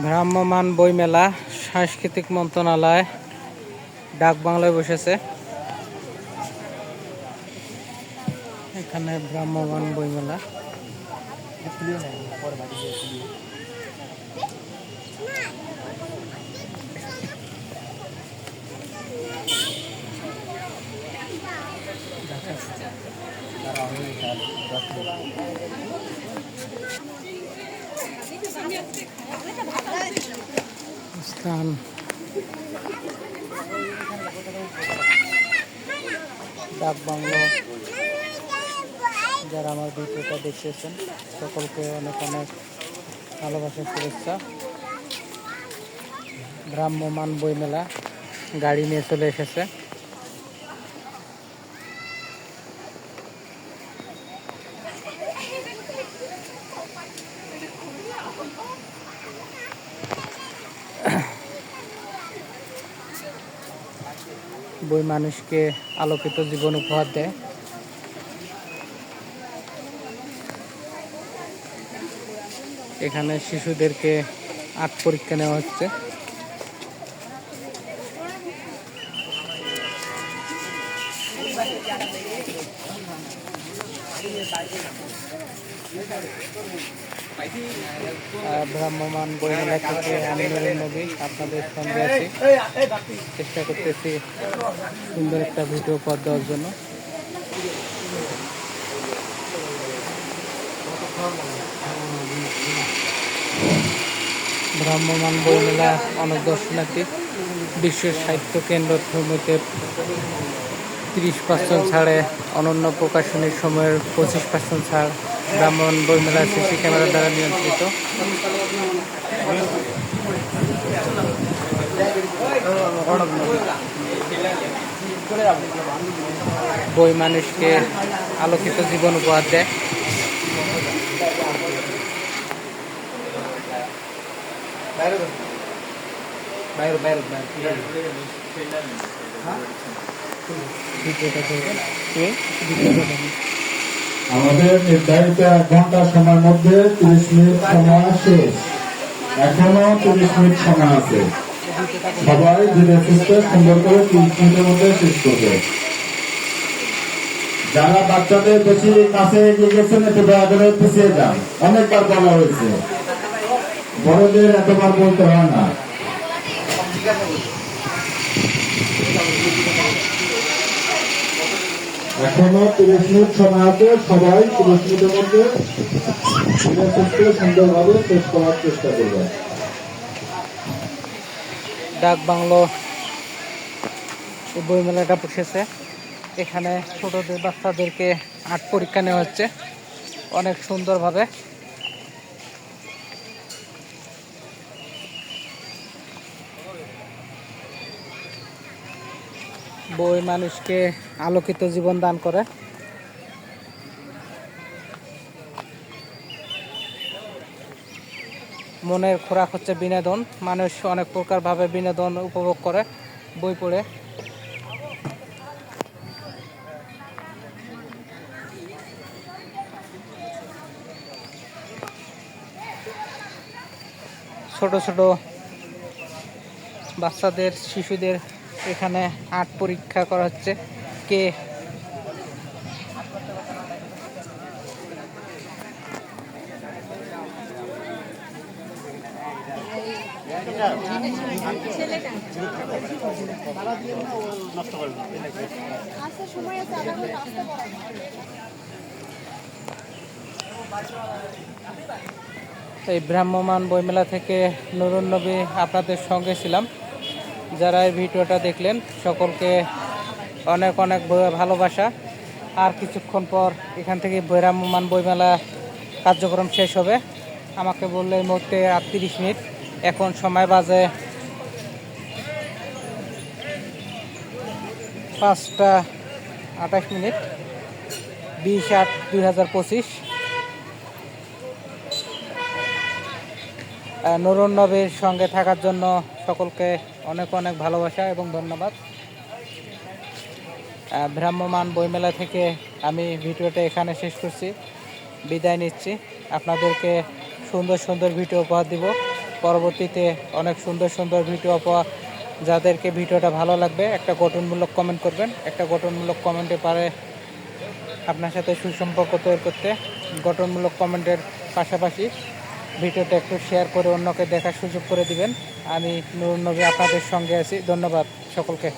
ভ্রাম্যমান বইমেলা সাংস্কৃতিক মন্ত্রণালয় ডাক বাংলায় বসেছে। এখানে ভ্রাম্যমান বইমেলা। স্থান ডাক বাংলো, যারা আমার ভিডিওটা দেখিয়েছেন, সকলকে অনেক অনেক ভালোবাসা শুভেচ্ছা। ভ্রাম্যমান বইমেলা গাড়ি নিয়ে চলে এসেছে। বই মানুষকে আলোকিত জীবন উপহার দেয়। এখানে শিশুদেরকে আট পরীক্ষা নেওয়া হচ্ছে। ভ্রাম্যমান বইমেলা থেকে আমি নবী আপনাদের সঙ্গে আছি। চেষ্টা করতেছি সুন্দর একটা ভিডিও পর দেওয়ার জন্য। ভ্রাম্যমান বইমেলা অনেক দর্শনার্থী বিশ্ব সাহিত্য কেন্দ্র থমুতে তিরিশ পার্সেন্ট ছাড়ে, অনন্য প্রকাশনীর সময়ের পঁচিশ পার্সেন্ট ছাড় ভ্রাম্যমান বইমেলা সিসি ক্যামেরা দ্বারা নিয়ন্ত্রিত। বই মানুষকে আলোকিত জীবন উপহার দেয়। বাইরে বাইরে। আমাদের নির্ধারিত এক ঘণ্টা সময়ের মধ্যে তিরিশ মিনিট সময় শেষ। এখনও তিরিশ মিনিট সময় আছে। সবাই ধীরে সুস্থে সুন্দর করে তিরিশ মিনিটের মধ্যে শেষ করবে। যারা বাচ্চাদের বেশি কাছে এগিয়ে গেছেন একটু দয়া করে পিছিয়ে যান। অনেকবার বলা হয়েছে। বড়দের এতবার বলতে হয় না। এখনও সময় আছে, সবাই তিরিশ মিনিটের মধ্যে সুন্দরভাবে শেষ করার চেষ্টা ডাক বাংলো এই বইমেলাটা বসেছে। এখানে ছোটদের বাচ্চাদেরকে আট পরীক্ষা নেওয়া হচ্ছে। অনেক সুন্দরভাবে। বই মানুষকে আলোকিত জীবন দান করে। মনের খোরাক হচ্ছে বিনোদন। মানুষ অনেক প্রকারভাবে বিনোদন উপভোগ করে বই পড়ে। ছোট ছোট বাচ্চাদের, শিশুদের এখানে আট পরীক্ষা করা হচ্ছে। কে? এই ভ্রাম্যমান বইমেলা থেকে নুরুন নবী আপনাদের সঙ্গে ছিলাম। যারা এই ভিডিওটা দেখলেন সকলকে অনেক অনেক ভালোবাসা। আর কিছুক্ষণ পর এখান থেকে ভ্রাম্যমান বইমেলা কার্যক্রম শেষ হবে। আমাকে বললে এই মুহূর্তে আর তিরিশ মিনিট। এখন সময় বাজে পাঁচটা আঠাশ মিনিট বিশ আট দুই হাজার পঁচিশ। আহ, নুরুন সঙ্গে থাকার জন্য সকলকে অনেক অনেক ভালোবাসা এবং ধন্যবাদ। ভ্রাম্যমান বইমেলা থেকে আমি ভিডিওটা এখানে শেষ করছি। বিদায় নিচ্ছি। আপনাদেরকে সুন্দর সুন্দর ভিডিও উপহার দিব। পরবর্তীতে অনেক সুন্দর সুন্দর ভিডিও পাওয়া যাদেরকে ভিডিওটা ভালো লাগবে, একটা গঠনমূলক কমেন্ট করবেন। একটা গঠনমূলক কমেন্টে পারে আপনার সাথে সুসম্পর্ক তৈরি করতে গঠনমূলক কমেন্টের পাশাপাশি ভিডিওটা একটু শেয়ার করে অন্যকে দেখার সুযোগ করে দিবেন। আমি নুরুন নবী আপনাদের সঙ্গে আছি। ধন্যবাদ সকলকে।